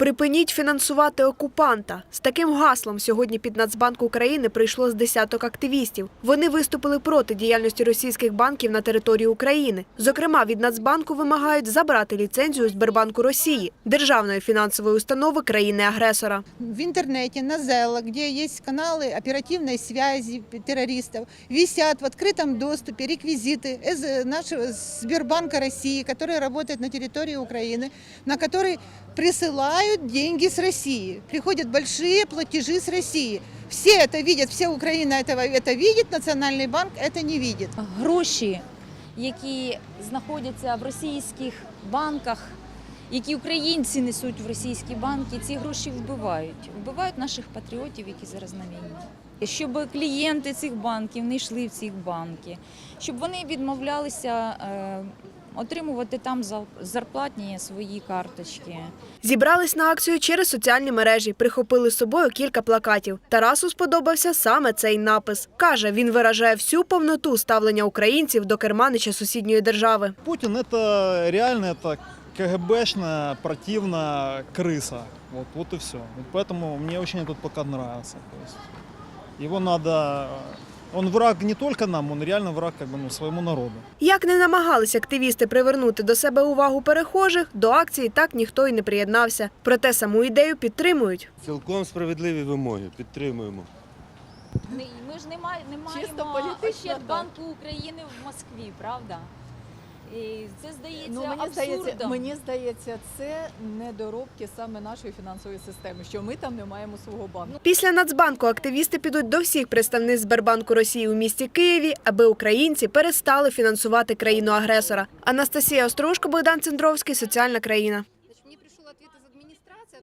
Припиніть фінансувати окупанта. З таким гаслом сьогодні під Нацбанк України прийшло з десяток активістів. Вони виступили проти діяльності російських банків на території України. Зокрема, від Нацбанку вимагають забрати ліцензію Сбербанку Росії, державної фінансової установи країни-агресора. в интернете, на Зелла, где есть каналы оперативной связи террористов, висят в открытом доступе реквизиты из нашего Сбербанка России, который работает на территории Украины, на который присылают деньги с России. Приходят большие платежи с России. Все это видят, вся Украина этого, это видит, Национальный банк это не видит. гроші, які знаходяться в російських банках, які українці несуть в російські банки, ці гроші вбивають. Вбивають наших патріотів, які зараз на війні. Щоб клієнти цих банків не йшли в ці банки, щоб вони відмовлялися е, отримувати там зал- зарплатні свої карточки. Зібрались на акцію через соціальні мережі, прихопили з собою кілька плакатів. Тарасу сподобався саме цей напис. Каже, він виражає всю повноту ставлення українців до керманича сусідньої держави. Путин это реально это КГБшная противная крыса. Вот, вот и все. поэтому мне очень этот плакат нравится. То есть его надо... Он враг не только нам, он реально враг как бы, ну, своему народу. Як не намагались активісти привернути до себе увагу перехожих, до акції так ніхто й не приєднався. Проте саму ідею підтримують. Цілком справедливі вимоги. Підтримуємо. Ми ж не, маємо не Чисто маємо ще банку України в Москві, правда? І це здається Ну, мені абсурдом. здається, мені здається, це недоробки саме нашої фінансової системи, що ми там не маємо свого банку. Після Нацбанку активісти підуть до всіх представниць Сбербанку Росії у місті Києві, аби українці перестали фінансувати країну-агресора. Анастасія Острушко, Богдан Цендровський, Соціальна країна.